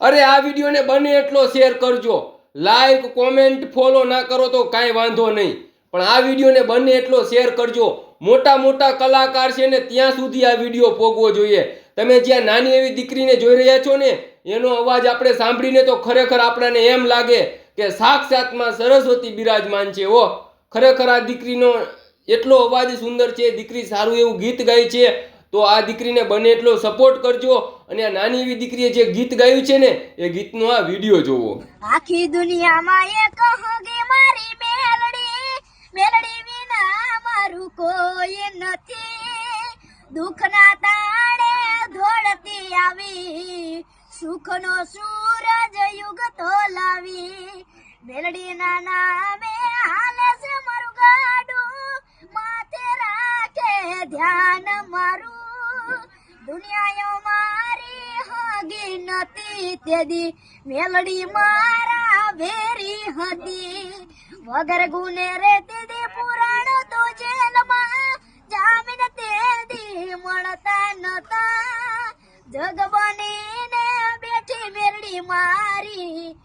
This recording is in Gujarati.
અરે આ વિડીયોને બને એટલો શેર કરજો. લાઈક કોમેન્ટ ફોલો ના કરો તો કાંઈ વાંધો નહીં. પણ આ વિડીયોને બને એટલો શેર કરજો. મોટા મોટા કલાકાર છે ને ત્યાં સુધી આ વીડિયો પોગવો જોઈએ. તમે જ્યાં નાની એવી દીકરીને જોઈ રહ્યા છો ને, એનો અવાજ આપણે સાંભળીને તો ખરેખર આપણને એમ લાગે કે સાક્ષાતમાં સરસ્વતી બિરાજમાન છે ઓ ખરેખર આ દીકરીનો એટલો અવાજ સુંદર છે, દીકરી સારું એવું ગીત ગાય છે. તો આ દીકરીને બને એટલો સપોર્ટ કરજો અને આ નાની એવી દીકરીએ જે ગીત ગાયું છે ને, એ ગીતનો આ વીડિયો જોવો. આખી દુનિયામાં એક હોગી મારી મેલડી. મેલડી વિના મારું કોઈ નથી. દુઃખના તાણે ધોળતી આવી. સુખનો સૂરજ યુગ તો લાવી. મેલડીના નામે હાલે છે મારું ગાડું. માથે રાખે ધ્યાન મારું. દુનિયાઓ મારી હગી નથી તેદી. મેલડી મારા ભેરી હતી. વગર ગુને રે તેદી પુરાણ તો જેલમાં જામીન તેદી મળતા નતા. જગ બનીને બેઠી મેરડી મારી.